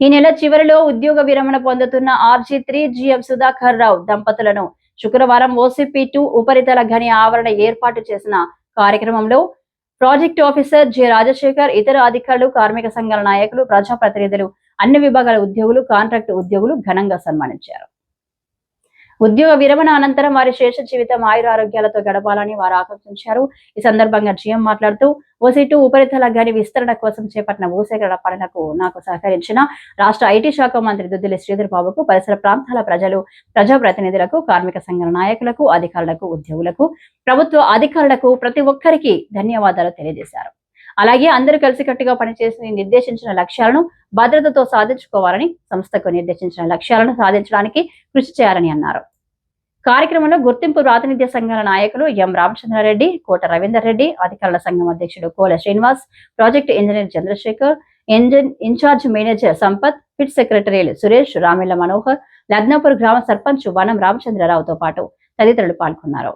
ఈ నెల చివరిలో ఉద్యోగ విరమణ పొందుతున్న RG three GM Sudhakar Rao దంపతులను శుక్రవారం ఓసీపీ టూ ఉపరితల ఘని ఆవరణ ఏర్పాటు చేసిన కార్యక్రమంలో ప్రాజెక్ట్ ఆఫీసర్ జె రాజశేఖర్ ఇతర అధికారులు కార్మిక సంఘాల నాయకులు ప్రజాప్రతినిధులు అన్ని విభాగాల ఉద్యోగులు కాంట్రాక్ట్ ఉద్యోగులు ఘనంగా సన్మానించారు. ఉద్యోగ విరమణ అనంతరం వారి శేష జీవితం ఆయురారోగ్యాలతో గడపాలని వారు ఆకాంక్షించారు. ఈ సందర్భంగా జీఎం మాట్లాడుతూ ఓసీటు ఉపరితల గని విస్తరణ కోసం చేపట్టిన భూసేకరణ పనులకు నాకు సహకరించిన రాష్ట్ర ఐటీ శాఖ మంత్రి దుద్దిలి శ్రీధర్ బాబుకు పరిసర ప్రాంతాల ప్రజలు ప్రజాప్రతినిధులకు కార్మిక సంఘాల నాయకులకు అధికారులకు ఉద్యోగులకు ప్రభుత్వ అధికారులకు ప్రతి ఒక్కరికి ధన్యవాదాలు తెలియజేశారు. అలాగే అందరూ కలిసికట్టుగా పనిచేసి నిర్దేశించిన లక్ష్యాలను భద్రతతో సాధించుకోవాలని సంస్థకు నిర్దేశించిన లక్ష్యాలను సాధించడానికి కృషి చేయాలని అన్నారు. కార్యక్రమంలో గుర్తింపు ప్రాతినిధ్య సంఘాల నాయకులు ఎం రామచంద్రారెడ్డి కోట రవీందర్ రెడ్డి అధికారుల సంఘం అధ్యక్షుడు Kola Srinivas project engineer Chandrasekhar engine incharge manager Sampath fit సెక్రటరీలు సురేష్ రామిళ్ళ మనోహర్ లగ్నాపూర్ గ్రామ సర్పంచ్ వనం రామచంద్రరావుతో పాటు తదితరులు పాల్గొన్నారు.